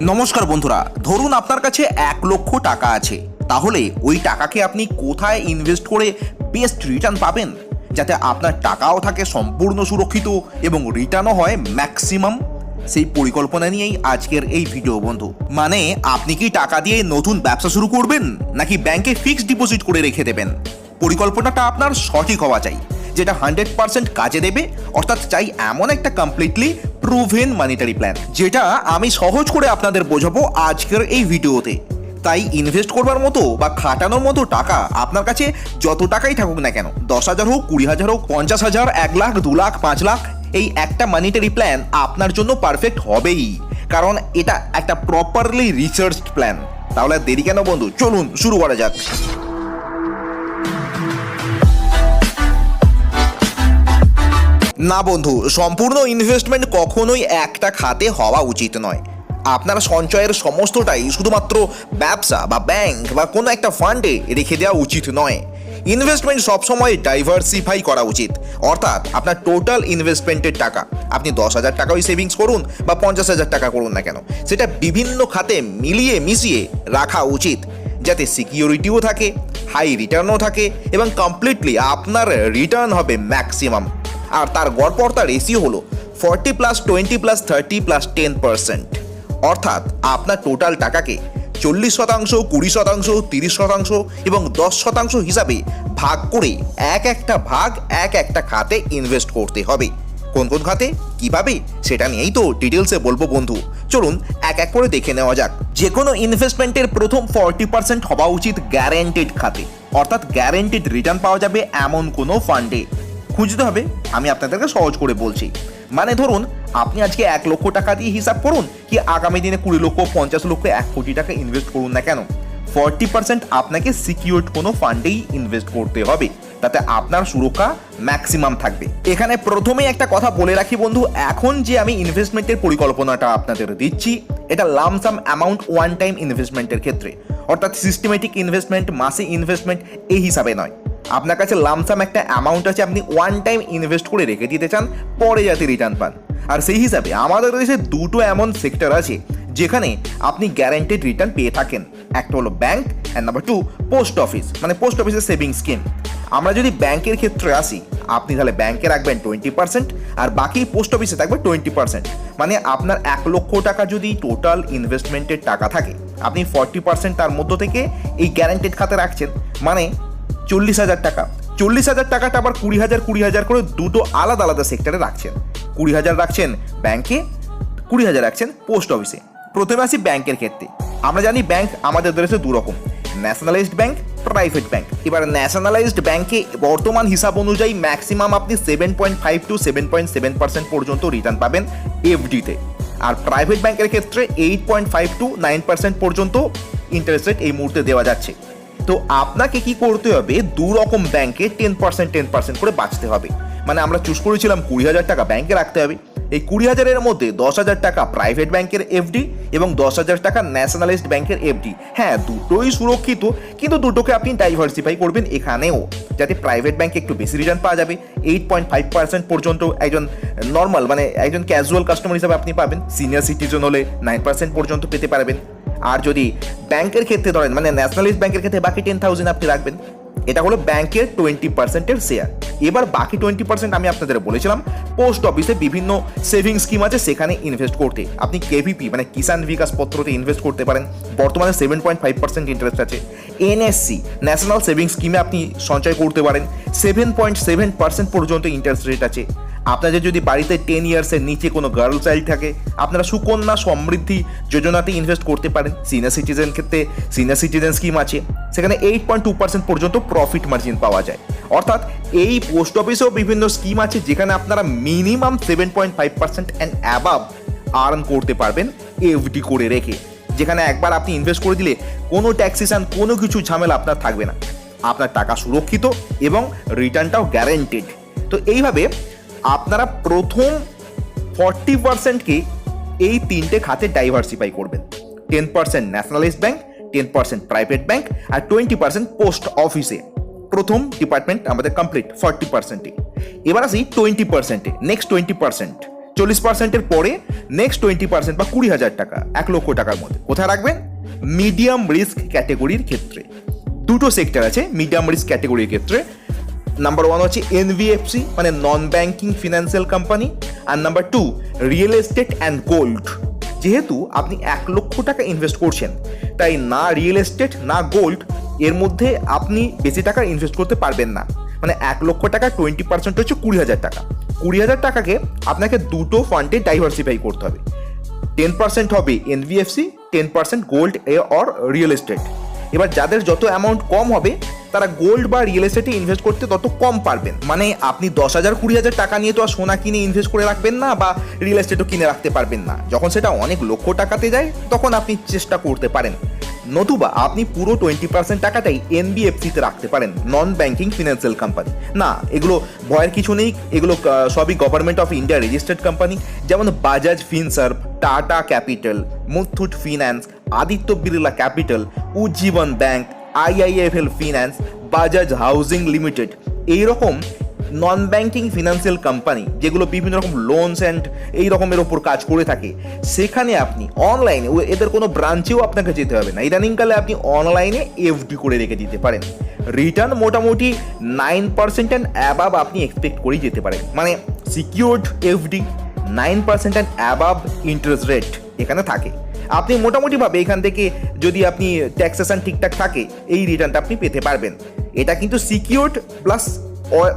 নমস্কার বন্ধুরা, ধরুন আপনার কাছে এক লক্ষ টাকা আছে, তাহলে ওই টাকাকে আপনি কোথায় ইনভেস্ট করে বেস্ট রিটার্ন পাবেন? যাতে আপনার টাকাও থাকে সম্পূর্ণ সুরক্ষিত এবং রিটার্নও হয় ম্যাক্সিমাম সেই পরিকল্পনা নিয়েই আজকের এই ভিডিও বন্ধু। মানে আপনি কি টাকা দিয়ে নতুন ব্যবসা শুরু করবেন, নাকি ব্যাংকে ফিক্সড ডিপোজিট করে রেখে দেবেন? পরিকল্পনাটা আপনার সঠিক হওয়া চাই। যেটা হান্ড্রেড পার্সেন্ট কাজে দেবে, অর্থাৎ চাই এমন একটা কমপ্লিটলি প্রুভেন মানিটারি প্ল্যান যেটা আমি সহজ করে আপনাদের বোঝাবো আজকের এই ভিডিওতে। তাই ইনভেস্ট করবার মতো বা খাটানোর মতো টাকা আপনার কাছে যত টাকাই থাকুক না কেন, দশ হাজার হোক, কুড়ি হাজার হোক, পঞ্চাশ হাজার, এক লাখ, দু লাখ, পাঁচ লাখ, এই একটা মানিটারি প্ল্যান আপনার জন্য পারফেক্ট হবেই। কারণ এটা একটা প্রপারলি রিসার্চড প্ল্যান তাহলে দেরি কেন বন্ধু? চলুন, শুরু করা যাক। না বন্ধু, সম্পূর্ণ ইনভেস্টমেন্ট কখনোই একটা খাতে হওয়া উচিত নয়। আপনার সঞ্চয়ের সমস্তটাই শুধুমাত্র ব্যবসা বা ব্যাংক বা কোনো একটা ফান্ডে রেখে দেওয়া উচিত নয়। ইনভেস্টমেন্ট সবসময় ডাইভার্সিফাই করা উচিত। অর্থাৎ আপনার টোটাল ইনভেস্টমেন্টের টাকা, আপনি দশ হাজার টাকাই সেভিংস করুন বা পঞ্চাশ হাজার টাকা করুন না কেন, সেটা বিভিন্ন খাতে মিলিয়ে মিশিয়ে রাখা উচিত। যাতে সিকিউরিটিও থাকে হাই রিটার্নও থাকে এবং কমপ্লিটলি আপনার রিটার্ন হবে ম্যাক্সিমাম আর তার গড়পড়তা রেশিও হলো forty plus twenty plus thirty plus ten percent অর্থাৎ আপনার টোটাল টাকাকে চল্লিশ শতাংশ, কুড়ি শতাংশ, তিরিশ শতাংশ এবং দশ শতাংশ হিসাবে ভাগ করে এক একটা ভাগ, এক একটা খাতে ইনভেস্ট করতে হবে। কোন কোন খাতে? কীভাবে? সেটা নিয়েই তো ডিটেলসে বলব বন্ধু। চলুন এক এক করে দেখে নেওয়া যাক। যে কোনো ইনভেস্টমেন্টের প্রথম ফর্টি পার্সেন্ট হওয়া উচিত গ্যারেন্টেড খাতে। অর্থাৎ গ্যারেন্টেড রিটার্ন পাওয়া যাবে এমন কোনো ফান্ডে খুঁজতে হবে, আমি আপনাদেরকে সহজ করে বলছি। মানে ধরুন, আপনি আজকে এক লক্ষ টাকা দিয়ে হিসাব করুন কি আগামী দিনে কুড়ি লক্ষ, পঞ্চাশ লক্ষ, এক কোটি টাকা ইনভেস্ট করুন না কেন? ফর্টি পার্সেন্ট আপনাকে সিকিউরড কোনো ফান্ডেই ইনভেস্ট করতে হবে। তাতে আপনার সুরক্ষা ম্যাক্সিমাম থাকবে। এখানে প্রথমেই একটা কথা বলে রাখি বন্ধু, এখন যে আমি ইনভেস্টমেন্টের পরিকল্পনাটা আপনাদের দিচ্ছি, এটা লামসাম অ্যামাউন্ট ওয়ান টাইম ইনভেস্টমেন্টের ক্ষেত্রে। অর্থাৎ সিস্টেমেটিক ইনভেস্টমেন্ট মাসে ইনভেস্টমেন্ট এই হিসাবে নয়। আপনার কাছে লামসাম একটা অ্যামাউন্ট আছে, আপনি ওয়ান টাইম ইনভেস্ট করে রেখে দিতে চান, পরে যাতে রিটার্ন পান। আর সেই হিসাবে আমাদের দেশে দুটো এমন সেক্টর আছে, যেখানে আপনি গ্যারান্টেড রিটার্ন পেয়ে থাকেন। একটা হলো bank and number two post office মানে পোস্ট অফিসের সেভিং স্কিম আমরা যদি ব্যাংকের ক্ষেত্রে আসি, আপনি তাহলে ব্যাংকে রাখবেন টোয়েন্টি পার্সেন্ট আর বাকি পোস্ট অফিসে থাকবে টোয়েন্টি পার্সেন্ট মানে আপনার এক লক্ষ টাকা যদি টোটাল ইনভেস্টমেন্টের টাকা থাকে, আপনি ফর্টি পার্সেন্ট তার মধ্য থেকে এই গ্যারান্টেড খাতে রাখছেন। মানে চল্লিশ হাজার টাকা। চল্লিশ হাজার টাকাটা আবার কুড়ি হাজার কুড়ি হাজার করে দুটো আলাদা আলাদা সেক্টরে রাখছেন। কুড়ি হাজার রাখছেন ব্যাংকে, কুড়ি হাজার রাখছেন পোস্ট অফিসে। প্রথমে আসি ব্যাংকের ক্ষেত্রে। আমরা জানি ব্যাংক আমাদের দেশে দু রকম ন্যাশনালাইজড ব্যাংক, প্রাইভেট ব্যাংক। এবার ন্যাশনালাইজড ব্যাংকে বর্তমান হিসাব অনুযায়ী ম্যাক্সিমাম আপনি seven point five to seven point seven percent পর্যন্ত রিটার্ন পাবেন এফডিতে আর প্রাইভেট ব্যাংকের ক্ষেত্রে eight point five to nine percent পর্যন্ত ইন্টারেস্ট রেট এই মুহূর্তে দেওয়া যাচ্ছে। তো আপনাকে কি করতে হবে? দু রকম ব্যাংকে টেন পার্সেন্ট টেন পার্সেন্ট করে বাঁচতে হবে। মানে আমরা চুজ করেছিলাম কুড়ি হাজার টাকা ব্যাংকে রাখতে হবে। এই কুড়ি হাজারের মধ্যে দশ হাজার টাকা প্রাইভেট ব্যাংকের এফডি এবং দশ হাজার টাকা ন্যাশনালাইজড ব্যাংকের এফডি হ্যাঁ দুটোই সুরক্ষিত, কিন্তু দুটোকে আপনি ডাইভার্সিফাই করবেন এখানেও, যাতে প্রাইভেট ব্যাংকে একটু বেশি রিটার্ন পাওয়া যাবে। এইট পয়েন্ট ফাইভ পার্সেন্ট পর্যন্ত একজন নর্মাল মানে একজন ক্যাজুয়াল কাস্টমার হিসাবে আপনি পাবেন। সিনিয়র সিটিজেন হলে নাইন পার্সেন্ট পর্যন্ত পেতে পারবেন। আর যদি ব্যাংকের ক্ষেত্রে ধরেন মানে ন্যাশনালাইজড ব্যাংকের ক্ষেত্রে বাকি টেন থাউজেন্ড আপনি রাখবেন, এটা হলো ব্যাংকের টোয়েন্টি পার্সেন্টের শেয়ার এবার বাকি টোয়েন্টি পার্সেন্ট আমি আপনাদের বলেছিলাম পোস্ট অফিসে বিভিন্ন সেভিং স্কিম আছে, সেখানে ইনভেস্ট করতে। আপনি কেভিপি মানে কিষাণ বিকাশ পত্রতে ইনভেস্ট করতে পারেন। বর্তমানে seven point five percent interest আছে। এনএসসি ন্যাশনাল সেভিং স্কিমে আপনি সঞ্চয় করতে পারেন। সেভেন পয়েন্ট সেভেন পার্সেন্ট পর্যন্ত ইন্টারেস্ট রেট আছে। আপনাদের যদি বাড়িতে টেন ইয়ার্সের নিচে কোনো গার্ল চাইল্ড থাকে, আপনারা সুকন্যা, সমৃদ্ধি যোজনাতে ইনভেস্ট করতে পারেন। সিনিয়র সিটিজেন ক্ষেত্রে সিনিয়র সিটিজেন স্কিম আছে। সেখানে এইট পয়েন্ট টু পার্সেন্ট পর্যন্ত প্রফিট মার্জিন পাওয়া যায়। অর্থাৎ এই পোস্ট অফিসেও বিভিন্ন স্কিম আছে, যেখানে আপনারা minimum seven point five percent and above earn করতে পারবেন এফডি করে রেখে। যেখানে একবার আপনি ইনভেস্ট করে দিলে কোনো ট্যাক্সেশন কোনো কিছু ঝামেলা আপনার থাকবে না। আপনার টাকা সুরক্ষিত এবং রিটার্নটাও গ্যারেন্টেড তো এইভাবে আপনারা প্রথম ফর্টি পার্সেন্টকে এই তিনটে খাতে ডাইভার্সিফাই করবেন। Ten percent nationalised bank ten percent private bank আর টোয়েন্টি পার্সেন্ট পোস্ট অফিসে প্রথম ডিপার্টমেন্ট আমাদের কমপ্লিট ফর্টি পার্সেন্টে এবার আসি টোয়েন্টি পার্সেন্টে নেক্সট টোয়েন্টি পার্সেন্ট চল্লিশ পার্সেন্টের পরে নেক্সট টোয়েন্টি পার্সেন্ট বা কুড়ি হাজার টাকা, এক লক্ষ টাকার মধ্যে। কোথায় রাখবেন? মিডিয়াম রিস্ক ক্যাটেগরির ক্ষেত্রে। দুটো সেক্টর আছে মিডিয়াম রিস্ক ক্যাটেগরির ক্ষেত্রে। নাম্বার ওয়ান হচ্ছে এনবিএফসি মানে non banking financial company R number two real estate and gold যেহেতু আপনি এক লক্ষ টাকা ইনভেস্ট করছেন, তাই না রিয়েল এস্টেট না গোল্ড এর মধ্যে আপনি বেশি টাকা ইনভেস্ট করতে পারবেন না। মানে এক লক্ষ টাকা টোয়েন্টি পার্সেন্ট হচ্ছে কুড়ি হাজার টাকা। কুড়ি হাজার টাকাকে আপনাকে দুটো ফান্ডে ডাইভার্সিফাই করতে হবে। টেন পার্সেন্ট হবে এনবিএফসি টেন পার্সেন্ট গোল্ড এ অর রিয়েল এস্টেট এবার যাদের যত অ্যামাউন্ট কম হবে, তারা গোল্ড বা রিয়েল এস্টেটে ইনভেস্ট করতে তত কম পারবেন। মানে আপনি দশ হাজার, কুড়ি হাজার টাকা নিয়ে তো আর সোনা কিনে ইনভেস্ট করে রাখবেন না বা রিয়েল এস্টেটও কিনে রাখতে পারবেন না। যখন সেটা অনেক লক্ষ টাকাতে যায়, তখন আপনি চেষ্টা করতে পারেন। নতুবা আপনি পুরো টোয়েন্টি পার্সেন্ট টাকাটাই এনবিএফসিতে রাখতে পারেন নন ব্যাংকিং ফিনান্সিয়াল কোম্পানি না, এগুলো ভয়ের কিছু নেই, এগুলো সবই government of India registered company যেমন Bajaj Finserv Tata capital Muthoot finance Aditya Birla capital Ujjivan bank IIFL finance Bajaj housing limited এইরকম নন ব্যাংকিং ফিনান্সিয়াল কোম্পানি যেগুলো বিভিন্ন রকম লোনস অ্যান্ড এই রকমের ওপর কাজ করে থাকে, সেখানে আপনি অনলাইনে এদের কোনো ব্রাঞ্চেও আপনাকে যেতে হবে না। ইদানিংকালে আপনি অনলাইনে এফডি করে রেখে দিতে পারেন। রিটার্ন মোটামুটি নাইন পার্সেন্ট অ্যান্ড অ্যাবাব আপনি এক্সপেক্ট করেই যেতে পারেন। মানে secured FD nine percent and above interest rate এখানে থাকে। আপনি মোটামুটিভাবে এখান থেকে যদি আপনি ট্যাক্সেশন ঠিকঠাক থাকে, এই রিটার্নটা আপনি পেতে পারবেন। এটা কিন্তু সিকিউরড প্লাস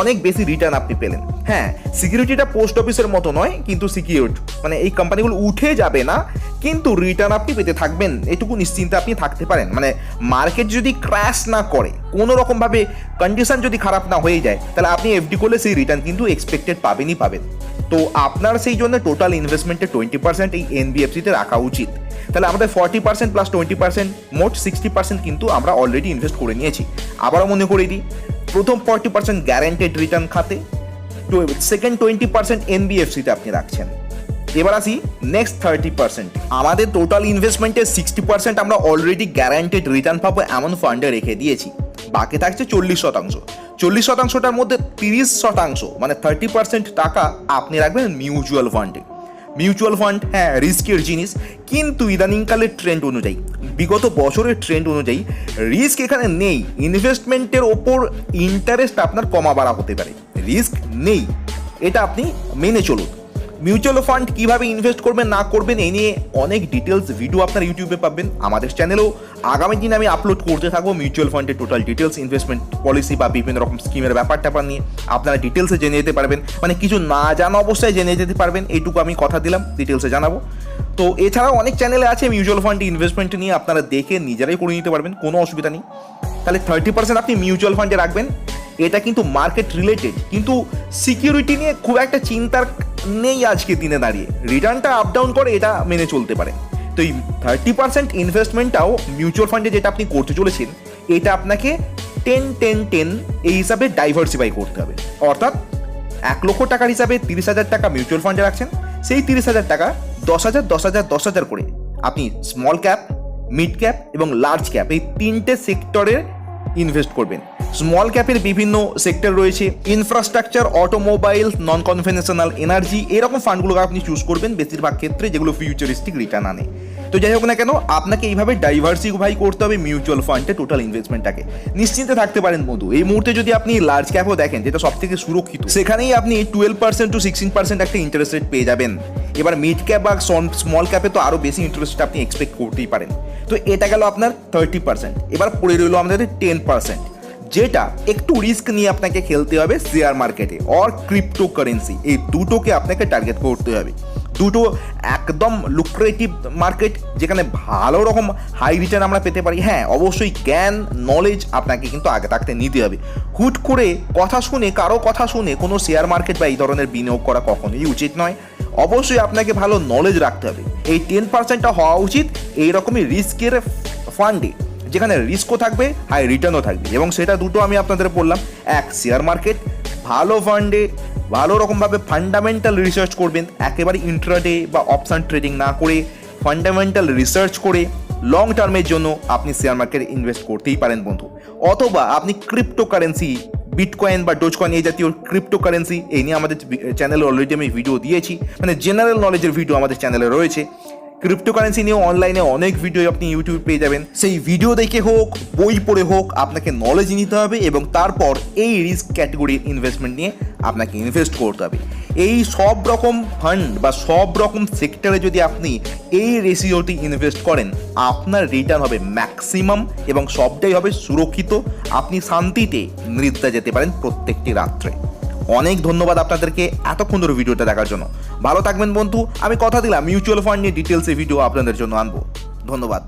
অনেক বেশি রিটার্ন আপনি পেলেন। হ্যাঁ সিকিউরিটিটা পোস্ট অফিসের মতো নয়, কিন্তু সিকিউরড মানে এই কোম্পানিগুলো উঠে যাবে না, কিন্তু রিটার্ন আপনি পেতে থাকবেন। এটুকু নিশ্চিন্তে আপনি থাকতে পারেন। মানে মার্কেট যদি ক্র্যাশ না করে, কোনো রকমভাবে কন্ডিশন যদি খারাপ না হয়ে যায়, তাহলে আপনি এফডি করলে সেই রিটার্ন কিন্তু এক্সপেক্টেড পাবেনই পাবেন। তো আপনার সেই জন্য টোটাল ইনভেস্টমেন্টের টোয়েন্টি পার্সেন্ট এই এনবিএফসিতে রাখা উচিত। তাহলে আমাদের forty percent plus twenty percent মোট সিক্সটি পার্সেন্ট কিন্তু আমরা অলরেডি ইনভেস্ট করে নিয়েছি। আবারও মনে করে দিই প্রথম ফর্টি পার্সেন্ট গ্যারান্টেড রিটার্ন খাতে সেকেন্ড টোয়েন্টি পার্সেন্ট এনবিএফসিতে আপনি রাখছেন। এবার আসি নেক্সট থার্টি পার্সেন্ট আমাদের টোটাল ইনভেস্টমেন্টের সিক্সটি পার্সেন্ট আমরা অলরেডি গ্যারান্টেড রিটার্ন পাবো এমন ফান্ডে রেখে দিয়েছি। বাকি থাকছে চল্লিশ শতাংশ। চল্লিশ শতাংশটার মধ্যে তিরিশ শতাংশ মানে থার্টি পার্সেন্ট টাকা আপনি রাখবেন মিউচুয়াল ফান্ডে মিউচুয়াল ফান্ড হ্যাঁ রিস্কের জিনিস। কিন্তু ইদানিংকালের ট্রেন্ড অনুযায়ী বিগত বছরের ট্রেন্ড অনুযায়ী রিস্ক এখানে নেই। ইনভেস্টমেন্টের ওপর ইন্টারেস্ট আপনার কমা বাড়া হতে পারে। রিস্ক নেই। এটা আপনি মেনে চলুন। মিউচুয়াল ফান্ড কীভাবে ইনভেস্ট করবেন, না করবেন এই নিয়ে অনেক ডিটেলস ভিডিও আপনার ইউটিউবে পাবেন। আমাদের চ্যানেলেও আগামী দিনে আমি আপলোড করতে থাকব মিউচুয়াল ফান্ডের টোটাল ডিটেলস ইনভেস্টমেন্ট পলিসি বা বিভিন্ন রকম স্কিমের ব্যাপার ট্যাপার নিয়ে। আপনারা ডিটেলসে জেনে যেতে পারবেন। মানে কিছু না জানা অবস্থায় জেনে যেতে পারবেন। এইটুকু আমি কথা দিলাম। ডিটেলসে জানাব। তো এছাড়াও অনেক চ্যানেলে আছে মিউচুয়াল ফান্ড ইনভেস্টমেন্ট নিয়ে, আপনারা দেখে নিজেরাই করে নিতে পারবেন, কোনো অসুবিধা নেই। তাহলে থার্টি পার্সেন্ট আপনি মিউচুয়াল ফান্ডে রাখবেন, এটা কিন্তু মার্কেট রিলেটেড কিন্তু সিকিউরিটি নিয়ে খুব একটা চিন্তার নেই আজকে দিনে দাঁড়িয়ে। রিটার্নটা আপ ডাউন করে এটা মেনে চলতে পারে। তো এই থার্টি পার্সেন্ট ইনভেস্টমেন্টটাও মিউচুয়াল ফান্ডে যেটা আপনি করতে চলেছেন, এটা আপনাকে টেন টেন টেন এই হিসাবে ডাইভার্সিফাই করতে হবে। অর্থাৎ এক লক্ষ টাকার হিসাবে তিরিশ হাজার টাকা মিউচুয়াল ফান্ডে রাখছেন, সেই তিরিশ হাজার টাকা দশ হাজার দশ হাজার দশ হাজার করে। আপনি স্মল ক্যাপ মিড ক্যাপ এবং লার্জ ক্যাপ এই তিনটে সেক্টরে ইনভেস্ট করবেন। স্মল ক্যাপের বিভিন্ন সেক্টর রয়েছে। Infrastructure automobile non conventional energy এরকম ফান্ডগুলোকে আপনি চুজ করবেন বেশিরভাগ ক্ষেত্রে যেগুলো ফিউচারিস্টিক রিটার্ন আনে। তো যাই হোক না কেন, আপনাকে এইভাবে ডাইভার্সিফাই করতে হবে মিউচুয়াল ফান্ডে টোটাল ইনভেস্টমেন্টটাকে নিশ্চিন্তে থাকতে পারেন বন্ধু। এই মুহূর্তে যদি আপনি লার্জ ক্যাপও দেখেন, যেটা সব থেকে সুরক্ষিত, সেখানেই আপনি twelve percent to sixteen percent একটা ইন্টারেস্ট রেট পেয়ে যাবেন। এবার মিড ক্যাপ বা স্মল ক্যাপে তো আরও বেশি ইন্টারেস্ট আপনি এক্সপেক্ট করতেই পারেন। তো এটা গেল আপনার থার্টি পার্সেন্ট এবার পড়ে রইল আমাদের টেন পার্সেন্ট যেটা একটু রিস্ক নিয়ে আপনাকে খেলতে হবে শেয়ার মার্কেটে অর ক্রিপ্টো কারেন্সি এই দুটোকে আপনাকে টার্গেট করতে হবে। দুটো একদম লুক্রেটিভ মার্কেট যেখানে ভালো রকম হাই রিটার্ন আমরা পেতে পারি। হ্যাঁ অবশ্যই জ্ঞান নলেজ আপনাকে কিন্তু আগে থাকতে নিতে হবে। হুট করে কথা শুনে, কারও কথা শুনে কোনো শেয়ার মার্কেট বা এই ধরনের বিনিয়োগ করা কখনোই উচিত নয়। অবশ্যই আপনাকে ভালো নলেজ রাখতে হবে। এই টেন পার্সেন্টটা হওয়া উচিত এইরকমই রিস্কের ফান্ডে যেখানে রিস্কও থাকবে হাই রিটার্নও থাকবে। এবং সেটা দুটো আমি আপনাদের বললাম। এক শেয়ার মার্কেট ভালো ফান্ডে ভালো রকমভাবে ফান্ডামেন্টাল রিসার্চ করবেন, একেবারে ইন্ট্রাডে বা অপশান ট্রেডিং না করে ফান্ডামেন্টাল রিসার্চ করে লং টার্মের জন্য আপনি শেয়ার মার্কেটে ইনভেস্ট করতেই পারেন বন্ধু। অথবা আপনি ক্রিপ্টো কারেন্সি বিটকয়েন বা ডোজকয়েন এই জাতীয় ক্রিপ্টোকারেন্সি এই নিয়ে আমাদের চ্যানেলে অলরেডি আমি ভিডিও দিয়েছি। মানে জেনারেল নলেজের ভিডিও আমাদের চ্যানেলে রয়েছে। ক্রিপ্টোকারেন্সি নিয়েও অনলাইনে অনেক ভিডিও আপনি ইউটিউবে পেয়ে যাবেন। সেই ভিডিও দেখে হোক, বই পড়ে হোক, আপনাকে নলেজ নিতে হবে এবং তারপর এই রিস্ক ক্যাটেগরির ইনভেস্টমেন্ট নিয়ে আপনাকে ইনভেস্ট করতে হবে। এই সব রকম ফান্ড বা সব রকম সেক্টরে যদি আপনি এই রেশিওটি ইনভেস্ট করেন, আপনার রিটার্ন হবে ম্যাক্সিমাম এবং সবটাই হবে সুরক্ষিত। আপনি শান্তিতে নৃত্যে যেতে পারেন প্রত্যেকটি রাত্রে। অনেক ধন্যবাদ আপনাদেরকে এতক্ষণ ধরে ভিডিওটা দেখার জন্য। ভালো থাকবেন বন্ধু, আমি কথা দিলাম মিউচুয়াল ফান্ড নিয়ে ডিটেলসে ভিডিও আপনাদের জন্য আনব। ধন্যবাদ।